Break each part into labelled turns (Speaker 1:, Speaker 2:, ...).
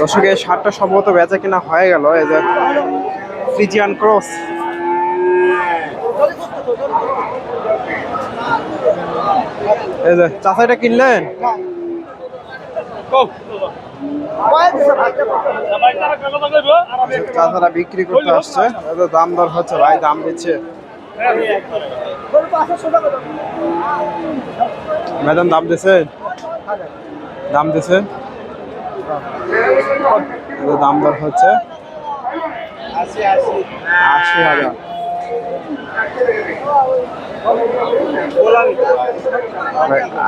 Speaker 1: দর্শক এই শার্টটা সম্ভবত বেচা কিনা হয়ে গেল, এই ফ্রিজিয়ান ক্রস এই যে চাচা কিনলেন? চাচারা বিক্রি করতে আসছে। যে, দাম দর হচ্ছে, ভাই, দাম দিচ্ছে। ম্যাডাম, দাম দিছে? দাম দিছে? দাম দর হচ্ছে? আশি হাজার।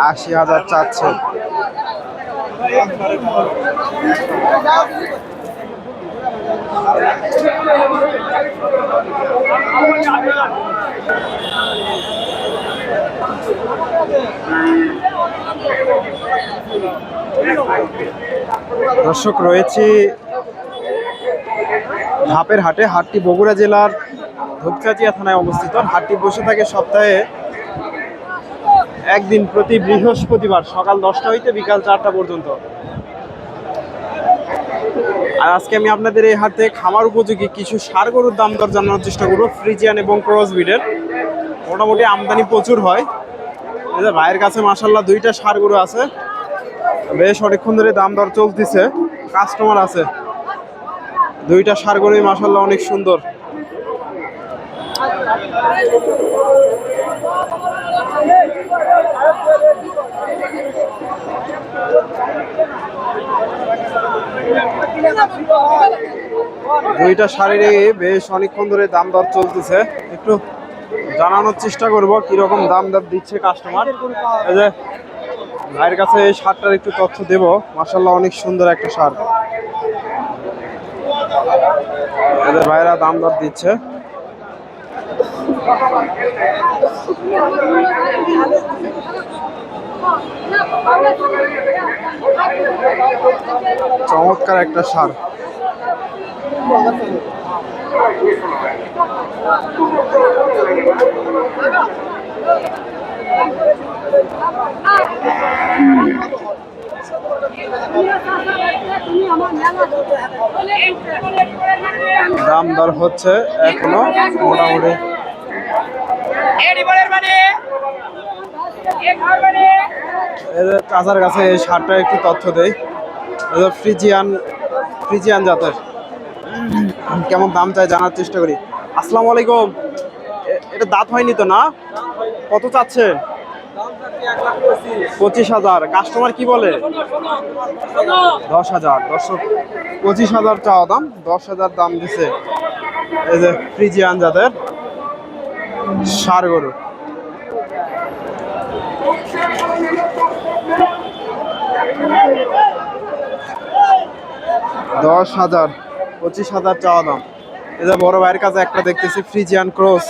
Speaker 1: আশি হাজার চাচ্ছে। দর্শক রয়েছে ধাপের হাটে, হাটটি বগুড়া জেলার ধূপচাচিয়া থানায় অবস্থিত। হাটটি বসে থাকে সপ্তাহে একদিন প্রতি বৃহস্পতিবার সকাল দশটা হইতে বিকাল চারটা পর্যন্ত। আর আজকে আমি আপনাদের এই হাটে খামার উপযোগী কিছু সার গরুর দাম দর জানানোর চেষ্টা করব, ফ্রিজিয়ান এবং ক্রস ব্রিডের। মোটামুটি আমদানি প্রচুর হয়। ভাইয়ের কাছে মাসাল্লাহ দুইটা সার গরু আছে। বেশ অনেকক্ষণ ধরে দাম দর চলতেছে। কাস্টমার আছে। দুইটা সার গরুই মাসাল্লাহ অনেক সুন্দর। দুইটা শাড়িরই বেশ অনেকক্ষণ ধরে দাম দর চলতেছে। একটু জানানোর চেষ্টা করব কীরকম দাম দর দিচ্ছে কাস্টমার ভাইয়ের কাছে এই শার্টটার একটু তথ্য দেব। মাসাল্লাহ অনেক সুন্দর একটা শার্ট। এদের ভাইরা দাম দর দিচ্ছে। চমৎকার একটা সার দাম দর হচ্ছে এখনও মোটামুটি। এদের চাচার কাছে এই শার্টটা একটু তথ্য দেই। ফ্রিজিয়ান ফ্রিজিয়ান জাতের। কেমন দাম চাই জানার চেষ্টা করি। আসসালামু আলাইকুম। এটা দাঁত হয়নি তো না? কত চাচ্ছে? পঁচিশ হাজার। কাস্টমার কি বলে? দশ হাজার। দর্শক, পঁচিশ হাজার চাওয়া দাম, দশ হাজার দাম দিছে। এই যে ফ্রিজিয়ান জাতের সার গরু দশ হাজার, পঁচিশ হাজার চাওয়া দাম। যে বড় ভাইয়ের কাছে একটা দেখতেছি, ফ্রিজিয়ান ক্রস।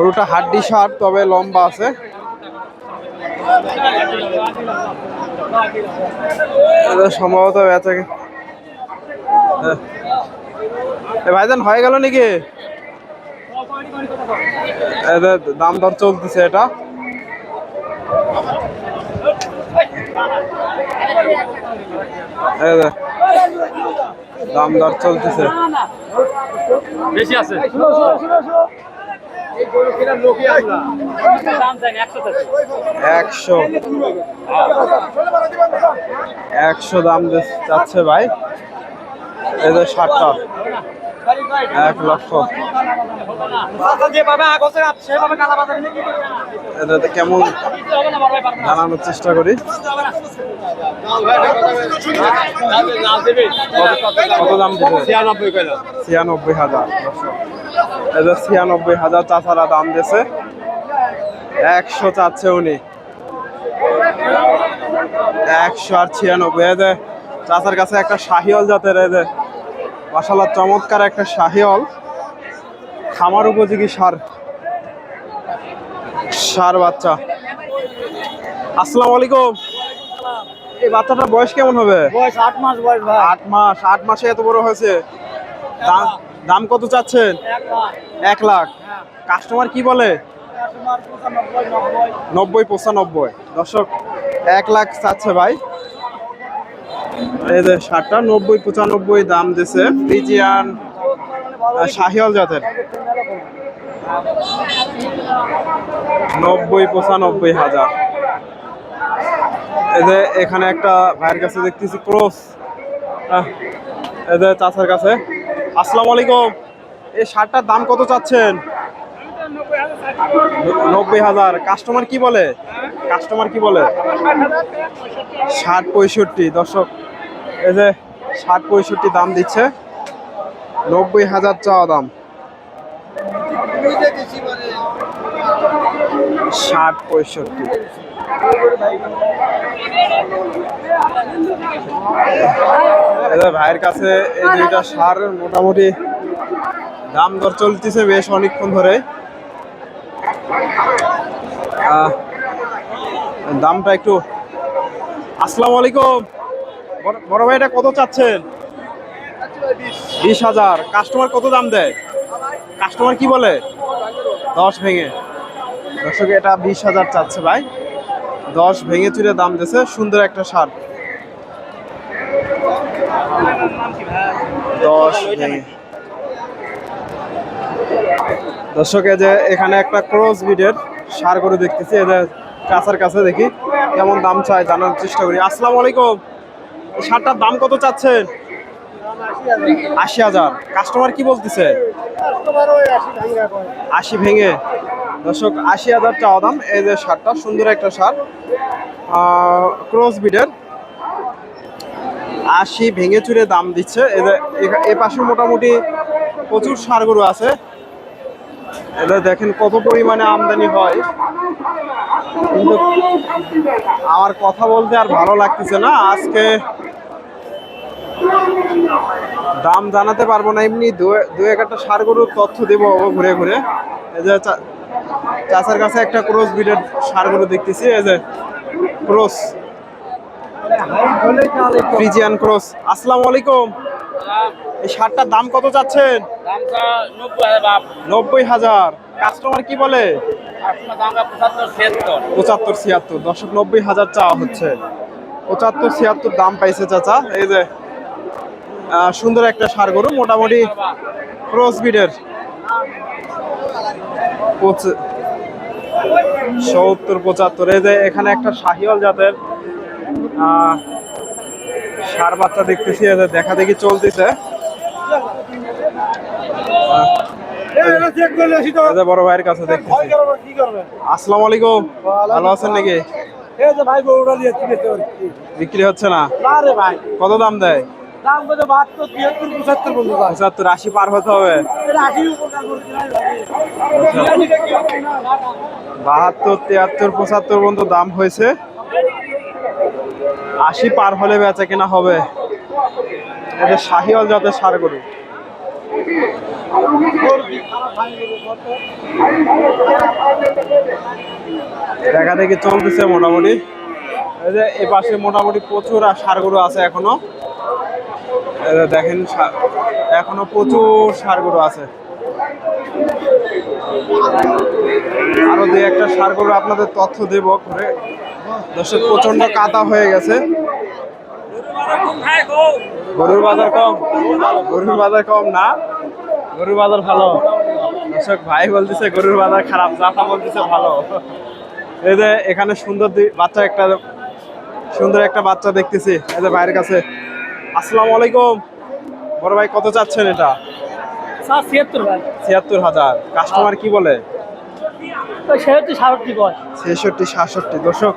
Speaker 1: গরুটা হাড্ডি সার, তবে লম্বা আছে। সম্ভবত বেচা ভাইজান, হয়ে গেল নাকি? দাম দর চলতেছে এটা। দাম দর চলতেছে।
Speaker 2: বেশি আছে।
Speaker 1: একশো একশো। দাম চাচ্ছে ভাই এদের ষাটটা। এক লক্ষ। এদের কেমন জানানোর চেষ্টা করি। কত দাম দিবে? ছিয়ানব্বই হাজার। ছিয়ানব্বই হাজার চাচারা দাম দিয়েছে। একশো চাচ্ছে উনি। একশো আর ছিয়ানব্বই। এদের চাচার কাছে একটা শাহিওল জাতের এদের মাসাল্লাহ চমৎকার একটা শাহিওল। খামার উপযোগী সার। সার বাচ্চা। আসসালামু আলাইকুম। এই বাচ্চাটার বয়স কেমন হবে?
Speaker 2: বয়স আট মাস বয়স ভাই।
Speaker 1: আট মাস আট মাসে এত বড় হয়েছে। দাম কত চাচ্ছেন?
Speaker 2: এক লাখ।
Speaker 1: কাস্টমার কি বলে?
Speaker 2: নব্বই।
Speaker 1: নব্বই পঁচানব্বই। দর্শক এক লাখ চাচ্ছে ভাই। এই যে ষাটটা নব্বই পঁচানব্বই দাম দিছে। ফ্রিজিয়ান আহ, শাহিওয়াল জাতের। নব্বই পঁচানব্বই হাজার। এই যে এখানে একটা ভাইয়ের কাছে দেখতেছি ক্রস। এই যে চাচার কাছে। আসসালামু আলাইকুম। এই শার্টটার দাম কত চাচ্ছেন? নব্বই হাজার। কাস্টমার কি বলে? কাস্টমার কি বলে? ষাট পঁয়ষট্টি। দর্শক, এই যে ষাট পঁয়ষট্টি দাম দিচ্ছে। নব্বই হাজার চাওয়া দাম। ষাট পঁয়ষট্টি। এই ভাইয়ের কাছে এই দুইটা সার মোটামুটি দাম দর চলতেছে বেশ অনেকক্ষণ ধরে। দামটা একটু আসসালামু আলাইকুম। বড়- ভাই এটা কত চাচ্ছেন? বিশ হাজার। কাস্টমার কত দাম দেয়? কাস্টমার কি বলে? দশ ভেঙে। দর্শক, এটা বিশ হাজার চাচ্ছে ভাই। দশ ভেঙে চুরে দাম দিয়েছে। সুন্দর একটা সার। দশ দর্শক যে এখানে একটা ক্রস বিডের সার করে দেখতেছি এদের কাছার কাছে দেখি, কেমন দাম চাই জানার চেষ্টা করি। আসসালামু আলাইকুম। সারটার দাম কত চাচ্ছেন? আশি হাজার। কাস্টমার কি বলতেছে? আশি ভেঙে। দর্শক, আশি হাজার চাওয়া দাম। এই যে সারটা, সুন্দর একটা সার। ক্রস বিডের আশি ভেঙে চুরে দাম দিচ্ছে। এ- পাশে মোটামুটি প্রচুর সারগুলো আছে। এদের দেখেন কত পরিমাণে আমদানি হয়। কিন্তু আমার কথা বলতে আর ভালো লাগতেছে না। আজকে দাম জানাতে পারব না। এমনি দু- দু এক একটা সার গরুর তথ্য দেবো ঘুরে ঘুরে। এই যে চা- চাচার কাছে একটা ক্রস বিডের সার গরু দেখতেছি। এই যে ক্রস। ফ্রিজিয়ান ক্রস আসসালামু আলাইকুম। এই সারটার দাম কত চাচ্ছেন?
Speaker 2: নব্বই হাজার
Speaker 1: কাস্টমার কি বলে?
Speaker 2: পঁচাত্তর ছিয়াত্তর।
Speaker 1: দশক নব্বই হাজার চাওয়া হচ্ছে। পঁচাত্তর ছিয়াত্তর দাম পাইছে চাচা। এই যে সুন্দর একটা সার গরু মোটামুটি ক্রস বিডের সত্তর পঁচাত্তর। এই যে এখানে একটা শাহিওয়াল জাতের সার বাচ্চা দেখতেছি দেখা দেখি চলতেছে। বড় ভাইয়ের কাছে দেখতেছি। আসসালামু আলাইকুম। ভালো আছেন নাকি? বিক্রি হচ্ছে না? কত দাম দেয়?
Speaker 2: পঁচাত্তর
Speaker 1: আশি পার হতে হবে। বাহাত্তর তিয়াত্তর পঁচাত্তর পর্যন্ত দাম হয়েছে। আশি পার হলে বেচা কেনা হবে। এটা শাহিওয়াল জাতের সার গরু। দেখা দেখি চলতেছে মোটামুটি। এই পাশে মোটামুটি প্রচুর সার গরু আছে এখনও। দেখেন এখনও প্রচুর সার গরু আছে। আরও দুই একটা সার গরু আপনাদের তথ্য দেব করে দর্শক প্রচণ্ড কাদা হয়ে গেছে। গরুর বাজার কম। গরুর বাজার কম না। গরুর বাজার ভালো। দর্শক ভাই বলতেছে গরুর বাজার খারাপ চাষা বলতেছে ভালো। এই যে এখানে সুন্দর বাচ্চা একটা সুন্দর একটা বাচ্চা দেখতেছি এই যে ভাইয়ের কাছে। আসসালামু আলাইকুম। বড় ভাই কত চাচ্ছেন এটা?
Speaker 2: ছিয়াত্তর
Speaker 1: ছিয়াত্তর হাজার। কাস্টমার কি বলে? ছেষট্টি, সাতষট্টি দর্শক,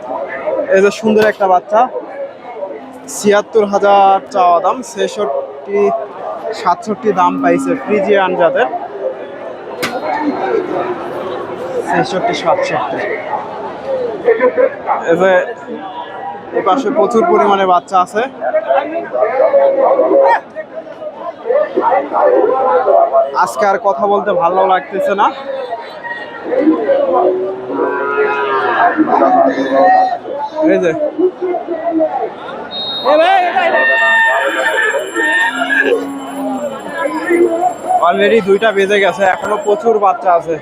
Speaker 1: এই যে সুন্দর একটা বাচ্চা, ছিয়াত্তর হাজার চাওয়া দাম, ছেষট্টি, সাতষট্টি দাম পাইছে ফ্রিজিয়ান যাদের। ছেষট্টি, সাতষট্টি। এই যে এই পাশে প্রচুর পরিমাণে বাচ্চা আছে। আজকে আর কথা বলতে ভালো লাগতেছে না। এই যে। অলরেডি দুইটা বেজে গেছে এখনও প্রচুর বাচ্চা আছে।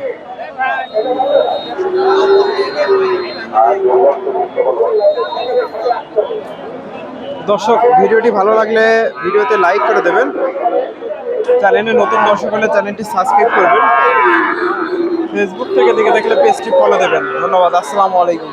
Speaker 1: দর্শক ভিডিওটি ভালো লাগলে ভিডিওতে লাইক করে দেবেন। চ্যানেলে নতুন দর্শক হলে চ্যানেলটি সাবস্ক্রাইব করবেন। ফেসবুক থেকে দেখে দেখলে পেজটি ফলো দেবেন। ধন্যবাদ আসসালামু আলাইকুম।